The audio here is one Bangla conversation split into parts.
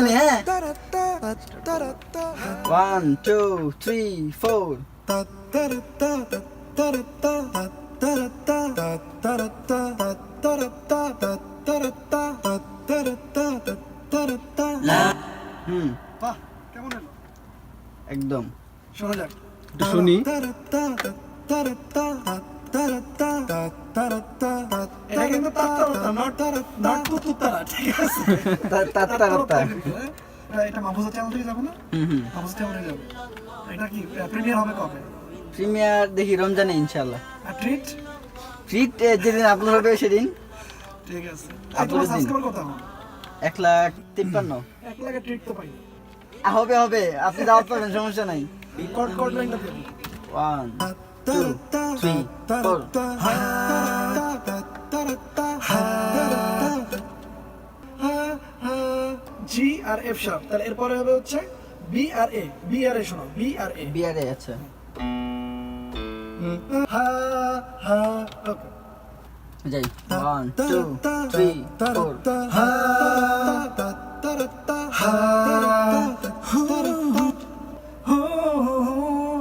নি হ্যাঁ ওয়ান টু থ্রি ফোর হুম বাহ কেমন এলো একদম। শোনা যাক শুনি। এটা কিন্তু তাত্তারতা নট নট তুত্তারা ঠিক আছে তা- তাত্তা রাত্তা এটা মাহফুজা চ্যানেল থেকে যাবে না হুম হুম। মাহফুজা চ্যানেল থেকে যাবে এটা কি প্রিমিয়ার হবে কবে প্রিমিয়ার দেখি রমজানে আর ট্রিট ট্রিট যেদিন আপলোড হবে সেদিন। ঠিক আছে দিন। এক লাখ তিপ্পান্ন। এক লাখে ট্রিট তো পাই। হবে হবে। আপনি দাওয়াত পাবেন সমস্যা নাই। কট কট লাইনটা দিই। One two three four G আর এফ শার্প তাহলে এরপরে হবে হচ্ছে বি আর এ বি আর এ শোনো বি আর এ বিয়ারে আচ্ছা হা হা ওকে যাই ওয়ান টু থ্রি ফোর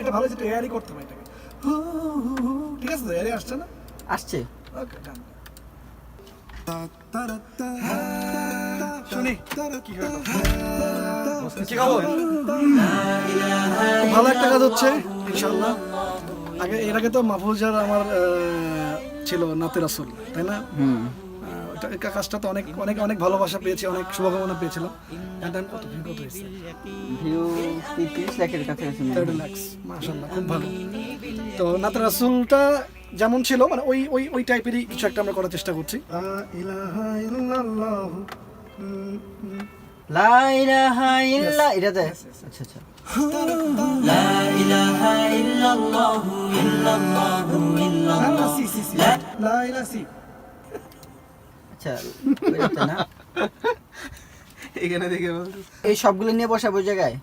এটা ভালো যেটা এয়ারই করতে হবে আসছে। ভালো একটা কাজ হচ্ছে ইনশাল্লাহ আগে এর আগে তো মাহফুজার আমার ছিল নাতের আসল তাই না? কাজটা তো অনেক অনেক অনেক ভালোবাসা পেয়েছি অনেক শুভকামনা পেয়েছিলাম। কত view কত হয়েছে? ভিউ তিরিশ লাখের কাছাকাছি মনে। থার্টি ল্যাক্স মাশাল্লাহ খুব ভালো। তো নাতে রাসুলটা যেমন ছিল মানে ওই ওই ওই টাইপেরই কিছু একটা আমরা করার চেষ্টা করছি। লা ইলাহা ইল্লা এটাতে? আচ্ছা আচ্ছা। আচ্ছা না? এখানে দেখে বলতো এই সবগুলো নিয়ে বসাবো জায়গায়?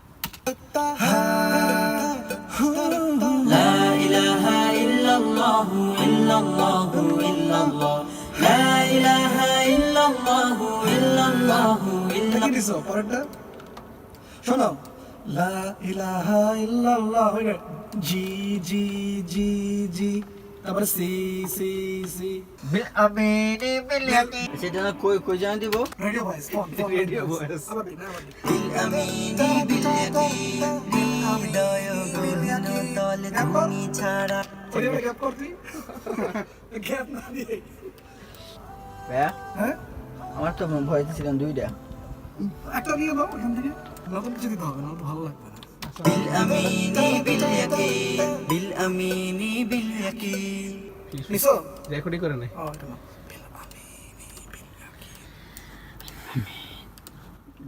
শোনো। লা ইলাহা ইল্লাল্লাহ। জি জি জি জি। তারপরে সি সি সি। আমিনি বিলিয়ানি সেটা না কই কই জানা দিব? রেডিও ভয়েস গ্যাপ করতি গ্যাপ না দিয়ে। হ্যাঁ? আমার তো ভয় ছিলাম দুইটা। একটা দিয়ে দাও এখান থেকে। নতুন কিছু দিতে হবে না ভালো লাগবে। না নিছো রেকর্ডই করে নাই ও এটা নাও।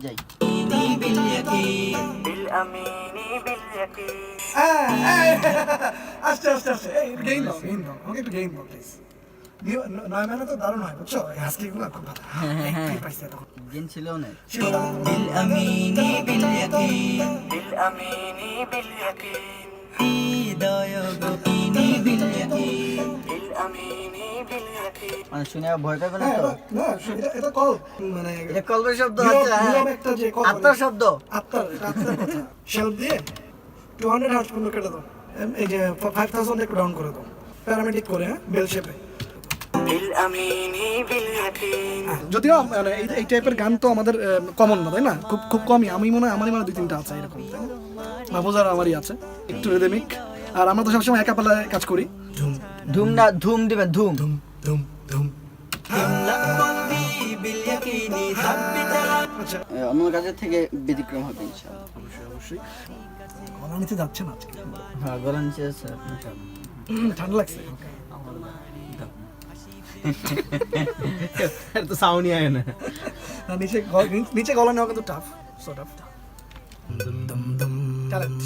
যাই হ্যাঁ, হ্যাঁ, আস্তে আস্তে আস্তে গেইন দাও গেইন দাও আমাকে একটু গেইন দাও প্লিজ নয় মানে তো দারুণ হয় বুঝছ হাসকি গুলো খুব ভালো। পাইছে তখন দিন ছিল না ছিল না? মানে শুনে ভয় পাবে না তো না, এটা- এটা মানে এটা শব্দ হচ্ছে আত্মার শব্দ আত্মার আত্মার কথা শেলফ দিয়ে টু হান্ড্রেড পর্যন্ত কেটে দাও এই যে ফাইভ থাউজেন্ড একটু ডাউন করে দাও প্যারামেডিক করে হ্যাঁ বেল শেপে যদিও মানে এই টাইপের গান তো আমাদের কমন না তাই না? খুব খুব কমই। আমি মনে হয় আমারই মানে দুই তিনটা আছে এরকম মাহফুজার আমারই আছে একটু রেদেমিক আর আমরা তো সবসময় একা পালায় কাজ করি। ধুম। ধুম না ধুম দিবেন ধুম। ধুম ধুম ধুম। আচ্ছা। এ, অন্য থেকে ব্যতিক্রম হবে ইনশাআল্লাহ। অবশ্যই অবশ্যই। গলা নিচে যাচ্ছে না আজকে? হ্যাঁ গলা নিচে। হুম, ঠান্ডা লাগছে। তো সাউন্ডই আয় না। না, নিচে গলা- নিচে গলা নেওয়া কিন্তু টাফ সো টাফ ট্যালেন্ট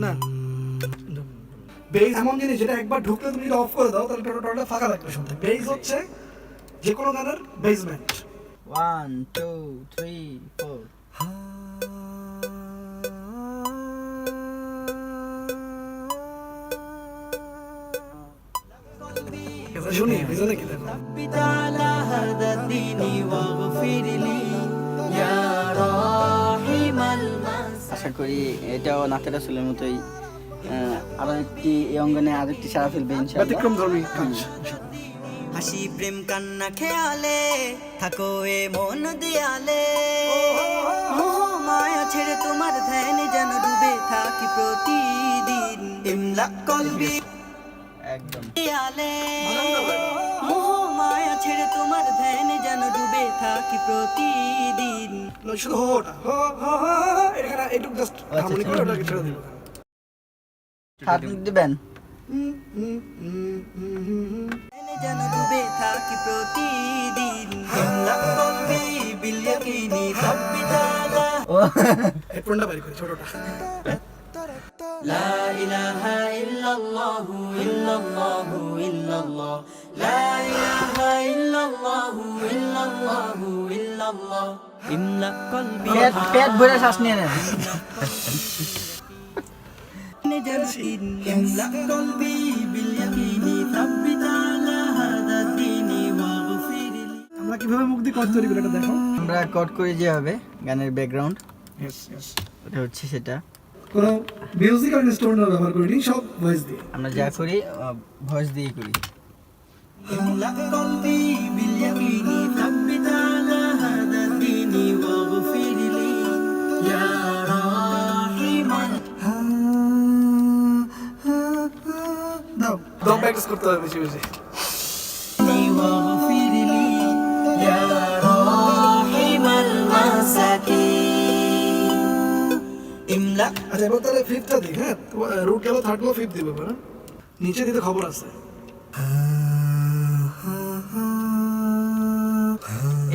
না। বেজ এমন জিনিস যেটা একবার ঢুকলে তুমি যদি অফ করে দাও তাহলে টোটালটা ফাঁকা লাগবে শুনতে বেজ হচ্ছে যে কোনো গানের basement one two three, four. আশা করি এটাও নাতেরা আসলের মতোই আরও একটি অঙ্গনে আরও একটি সারা ফেলবে ইনশাআল্লাহ। হাসি প্রেম কান্না খেয়ালে থাকো এ মন দেয়ালে। ও মায়া ছেড়ে তোমার ধ্যানে যেন ডুবে থাকি প্রতিদিন। ইমলা কলবি একদম। দেয়ালে। মায়া ছেড়ে তোমার ধ্যানে যেন ডুবে থাকি প্রতিদিন। শুধু এখানে একটু জাস্ট হারমোনি করে ওটাকে ছেড়ে দিল হাত দিবেন? যেন ডুবে থাকি প্রতিদিন ইমলা কলবি বিল ইয়াকিনি সাব্বিতালা ও হেডফোনটা বাড়ি করে ছোটটা لا إله إلا الله إلا الله إلا الله لا إله إلا الله إلا الله إلا الله املأ قلبي পেট পেট ভরে শ্বাস নিয়ে নেন جنسين املأ قلبي باليقين ثبت তোমরা কীভাবে মুখ দিয়ে কট তৈরি করে এটা দেখো? আমরা কট করে যে গানের ব্যাকগ্রাউন্ড यस হচ্ছে সেটা। কোনো মিউজিক আর ইনস্ট্রুমেন্ট ব্যবহার করিনি সব ভয়েস দিয়ে। আমরা যা করি ভয়েস দিয়ে করি। দম প্র্যাকটিস করতে হবে বেশি বেশি। আচ্ছা এবার তাহলে ফিফথটা দিই হ্যাঁ রুট গেল থার্ড গেল ফিফথ দিবে না নিচে দিতে খবর আছে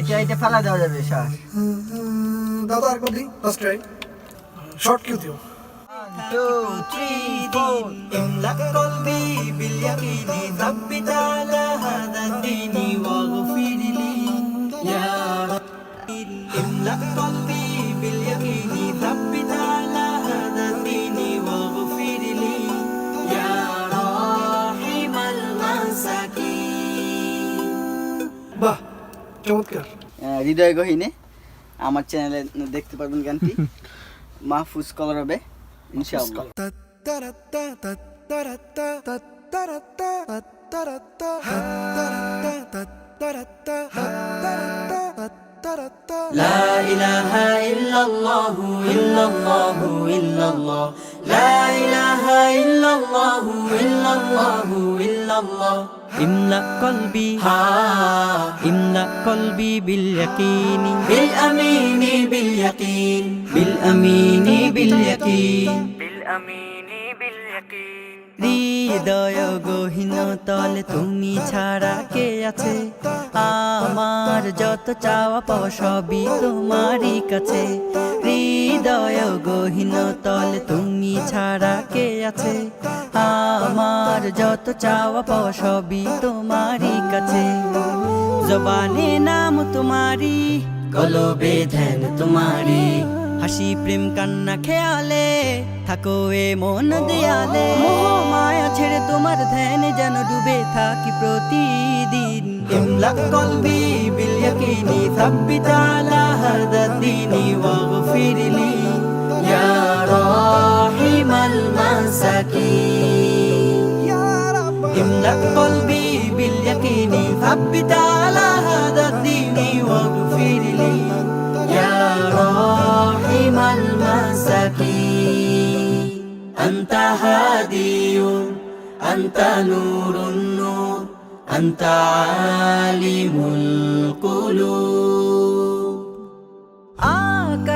এটা এটা ফেলা দেওয়া যাবে শ্বাস দাও তো আরেকবার দিই ফার্স্ট ট্রাই শর্ট কিউ দিও টু থ্রি ফোর املأ قلبي باليقين ثبت على هذا الدين واغفر لي يا رب املأ قلبي বাহ চমৎকার আহ, হৃদয় গহিনে আমার চ্যানেলে দেখতে পারবেন গানটি মাহফুজ কলর হবে ইনশাআল্লাহ لا إله إلا الله إلا الله إلا الله لا إله إلا الله إلا الله إلا الله ইমলা কলবি ইমলা কলবি বিল ইয়াকিনি। বিল আমিনি বিল ইয়াকিন। বিল হৃদয় তলে তুমি ছাড়া কে আছে? আমার যত চাওয়া পাওয়া সবই তোমারই কাছে। হৃদয় গহীন তলে তুমি ছাড়া কে আছে? যত চাওয়া পাওয়া সবই তোমারই কাছে। জবানে নাম তোমারি কলবে ধ্যান তোমারি হাসি, প্রেম, কান্না, খেয়ালে থাকো এ মন দেয়ালে। মায়া ছেড়ে তোমার ধ্যানে যেন ডুবে থাকি প্রতিদিন। ইমলা কলবি বিল ইয়াকিনি থাব্বিত আলা হাদা দিনি ওয়াগফির লি ইয়া রাহিমাল মাসাকিন। املأ قلبي باليقين ثبت على هذا الدين واغفر لي يا راحم المساكين أنت هادي أنت نور النور أنت عالم القلوب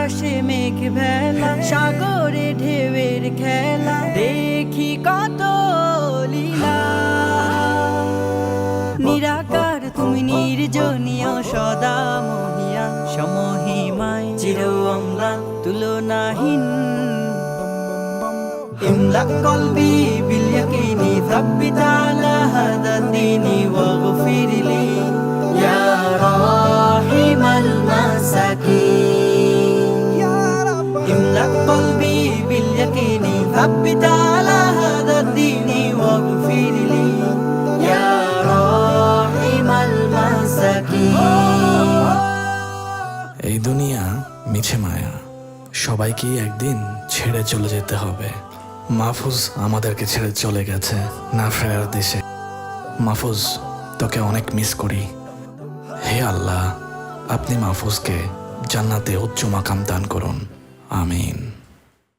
আকাশে মেঘ ভেলা সাগরে ঢেউয়ের খেলা املأ قلبي باليقين ثبت على هذا الدين واغفر لي يا راحم المساكين املأ قلبي باليقين ثبت على هذا الدين واغفر لي يا راحم المساكين এই দুনিয়া মিছে মায়া সবাইকেই একদিন ছেড়ে চলে যেতে হবে মাহফুজ আমাদেরকে ছেড়ে চলে গেছে না ফেরার দেশে। মাহফুজ, তোকে অনেক মিস করি। হে আল্লাহ, আপনি মাহফুজকে জান্নাতে উচ্চ মাকাম দান করুন। আমিন।